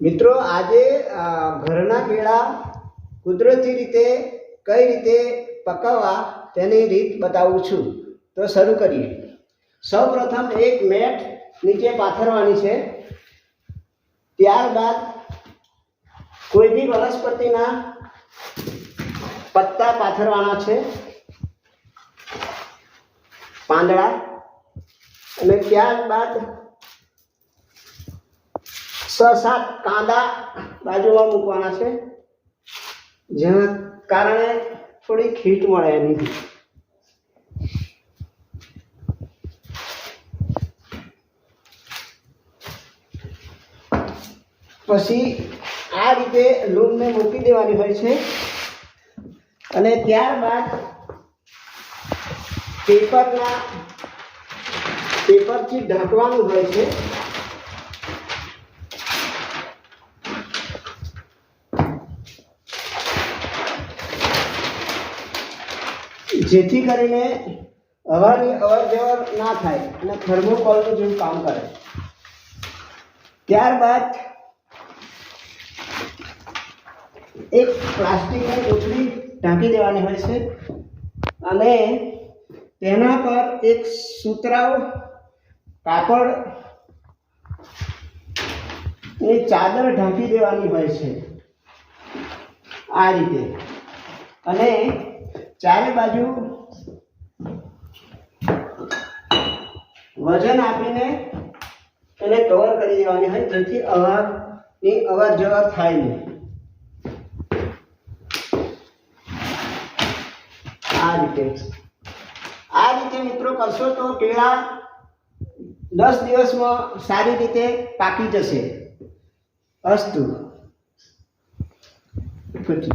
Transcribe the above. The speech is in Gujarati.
મિત્રો, આજે ઘરના કેળા કુદરતી રીતે કઈ રીતે પકાવવા તેની રીત બતાવું છું. તો શરૂ કરીએ. સૌ પ્રથમ એક મેટ નીચે પાથરવાની છે. ત્યારબાદ કોઈ બી વનસ્પતિના પત્તા પાથરવાના છે. પાંદડા. અને ત્યારબાદ સાત કાંદા બાજુમાં મૂકવાના છે. જેના કારણે થોડી ખીટ મળે એની. પછી આ રીતે લૂમને મૂકી દેવાની હોય છે. અને ત્યારબાદ પેપરના પેપરથી ઢાંકવાનું હોય છે. જેથી કરીને હવાની અવર જવર ના થાય અને થર્મોકોલનું જેવું કામ કરે. ત્યારબાદ એક પ્લાસ્ટિકની કોથળી ઢાંકી દેવાની હોય છે અને તેના પર એક સુતરાઉ કાપડની ચાદર ઢાંકી દેવાની હોય છે. આ રીતે. અને ચારે બાજુ વજન આપીને એને કવર કરી દેવાની હોય જેથી અવાજની અવાજ જવાબ થાય નહીં. આ રીતે. આ રીતે મિત્રો કરશો તો કેળા દસ દિવસમાં સારી રીતે પાકી જશે. અસ્તુ. પછી